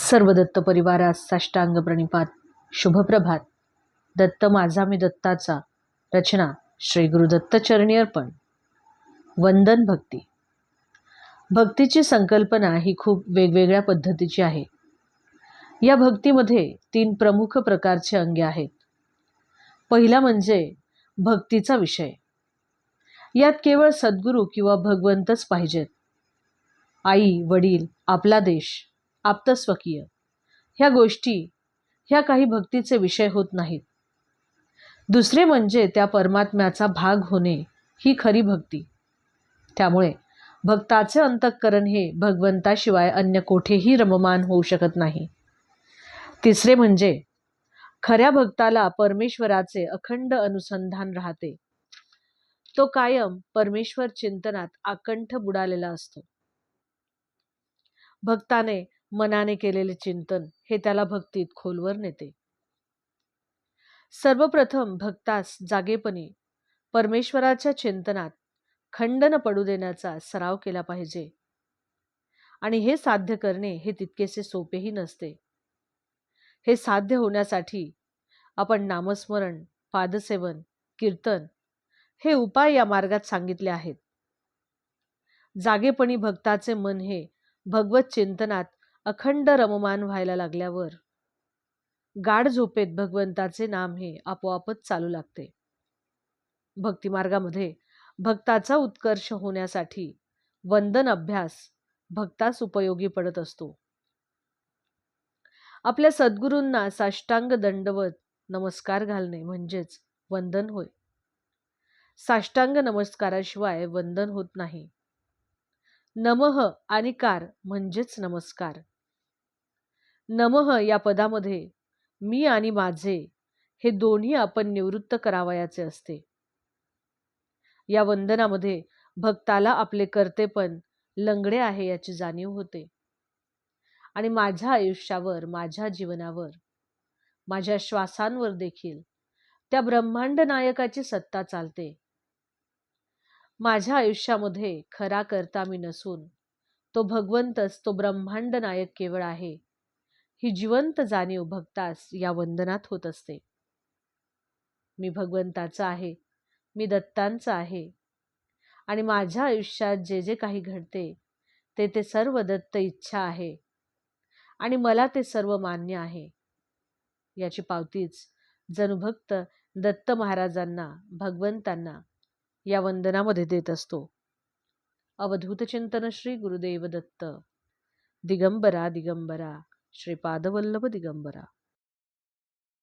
सर्व दत्त परिवारास साष्टांग प्रणिपात शुभप्रभात. दत्त माझा मी दत्ताचा. रचना श्री गुरुदत्त चरणी अर्पण. वंदन भक्ती. भक्तीची संकल्पना ही खूप वेगवेगळ्या पद्धतीची आहे. या भक्तीमध्ये तीन प्रमुख प्रकारचे अंगे आहेत. पहिला म्हणजे भक्तीचा विषय. यात केवळ सद्गुरू किंवा भगवंतच पाहिजेत. आई वडील आपला देश आप्तस्वकीय. ह्या गोष्टी ह्या काही भक्तीचे विषय होत नाहीत. दुसरे म्हणजे त्या परमात्म्याचा भाग होणे ही खरी भक्ती. त्यामुळे भक्ताचे अंतःकरण हे भगवंताशिवाय अन्य कोठेही रममान होऊ शकत नाही. तिसरे म्हणजे खऱ्या भक्ताला परमेश्वराचे अखंड अनुसंधान राहते. तो कायम परमेश्वर चिंतनात आकंठ बुडालेला असतो. भक्ताने मनाने केलेले चिंतन हे त्याला भक्तीत खोलवर नेते. सर्वप्रथम भक्तास जागेपणी परमेश्वराच्या चिंतनात खंड न पडू देण्याचा सराव केला पाहिजे. आणि हे साध्य करणे हे तितकेसे सोपेही नसते. हे साध्य होण्यासाठी आपण नामस्मरण पादसेवन कीर्तन हे उपाय या मार्गात सांगितले आहेत. जागेपणी भक्ताचे मन हे भगवत चिंतनात अखंड रममान व्हायला लागल्यावर गाढ झोपेत भगवंताचे नाम हे आपोआपच चालू लागते. भक्तिमार्गामध्ये भक्ताचा उत्कर्ष होण्यासाठी वंदन अभ्यास भक्तास उपयोगी पडत असतो. आपल्या सद्गुरूंना साष्टांग दंडवत नमस्कार घालणे म्हणजेच वंदन होय. साष्टांग नमस्काराशिवाय वंदन होत नाही. नमः आणि कार म्हणजेच नमस्कार. नमः या पदामध्ये मी आणि माझे हे दोन्ही आपण निवृत्त करावयाचे असते. या वंदनामध्ये भक्ताला आपले कर्तेपण लंगडे आहे याची जाणीव होते. आणि माझ्या आयुष्यावर माझ्या जीवनावर माझ्या श्वासांवर देखील त्या ब्रह्मांड नायकाची सत्ता चालते. माझ्या आयुष्यामध्ये खरा करता मी नसून तो भगवंतच तो ब्रह्मांड नायक केवळ आहे. ही जिवंत जाणीव भक्तास या वंदनात होत असते. मी भगवंताचा आहे. मी दत्तांचा आहे. आणि माझ्या आयुष्यात जे जे काही घडते ते ते सर्व दत्त इच्छा आहे. आणि मला ते सर्व मान्य आहे. याची पावतीच जणू भक्त दत्त महाराजांना भगवंतांना या वंदनामध्ये देत असतो. अवधूत चिंतन श्री गुरुदेव दत्त. दिगंबरा दिगंबरा. श्रीपादवल्लभ दिगंबरा